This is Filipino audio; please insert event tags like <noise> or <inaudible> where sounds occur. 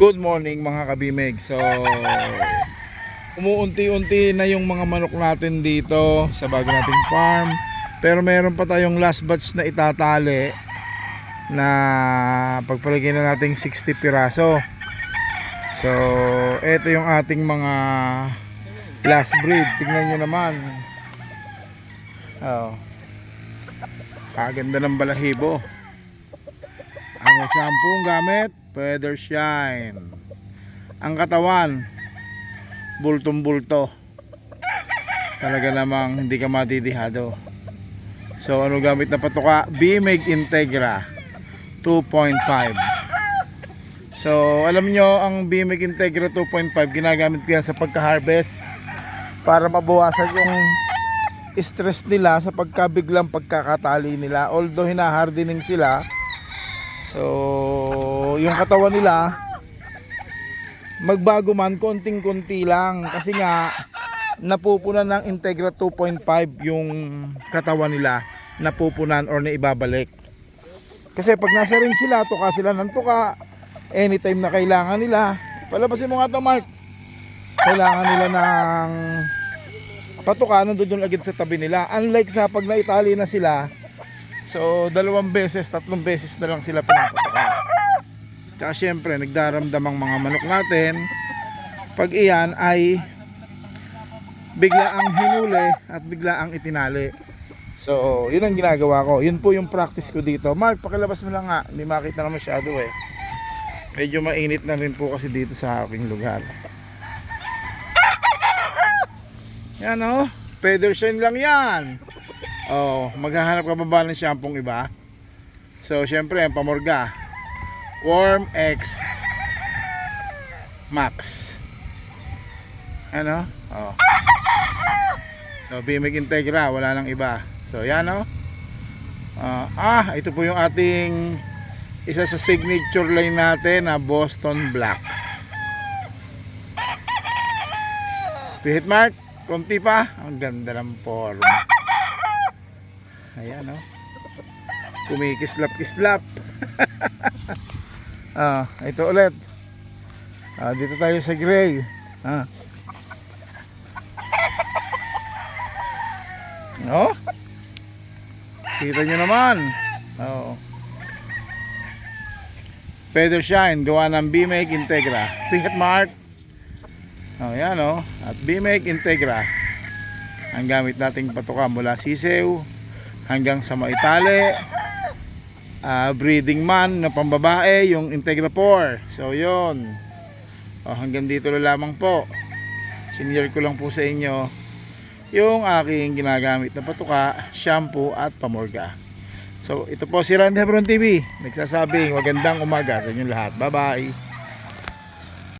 Good morning mga kabimeg. So, umuunti-unti na yung mga manok natin dito sa bago nating farm. Pero meron pa tayong last batch na itatali na pagpalagay na nating 60 piraso. So, ito yung ating mga last breed. Tingnan nyo naman. Oh. Kaganda ng balahibo. Ang shampoo gamit, Feather Shine. Ang katawan, bultong-bulto. Talaga namang hindi ka matitihado. So ano gamit na patuka? Bimig Integra 2.5. So alam nyo ang Bimig Integra 2.5 ginagamit ko yan sa pagka-harvest para mabawasan yung stress nila sa pagkabiglang pagkakatali nila. Although hinahardening sila, So, yung katawan nila magbago man konting-konti lang kasi nga napupunan ng Integra 2.5 yung katawan nila napupunan or naibabalik. Kasi pag nasa ring sila, tuka sila ng tuka anytime na kailangan nila. Palabasin mo nga to Mark. Kailangan nila ng patuka nandun agad sa tabi nila. Unlike sa pag naitali na sila, So, dalawang beses, tatlong beses na lang sila pinapatuka. Tsaka syempre, nagdaramdam ang mga manok natin. Pag iyan ay bigla ang hinuli at bigla ang itinali. So, yun ang ginagawa ko. Yun po yung practice ko dito. Mark, pakilabas mo lang nga. Hindi makita na masyado eh. Medyo mainit na rin po kasi dito sa aking lugar. Yan oh. Feather shine lang yan. Oh, maghahanap ka ba ng shampoo iba? So, syempre, ang pamorga. Warm X Max. Ano? Oh. So, Bimig Integra, wala nang iba. So, yan oh. Ah, ah, ito po yung ating isa sa signature line natin na Boston Black. Pihit Mark, konti pa. Ang ganda ng form. Ayan oh. Kumikislap-kislap. <laughs> ah, ito ulit. Ah, dito tayo sa gray. Ah. No? Kita nyo naman. Oo. Feather Shine, gawa ng B-Make Integra. Pingat Mark. Oh, yan oh. At B-Make Integra. Ang gamit nating patuka mula sisew hanggang sa maitali. Ah, breeding man na pambabae, yung Integra 4. So, yon. Oh, hanggang dito na lamang po. Senior ko lang po sa inyo yung aking ginagamit na patuka, shampoo at pamorga. So ito po si Randy Hebron TV nagsasabing magandang umaga sa inyong lahat. Bye bye!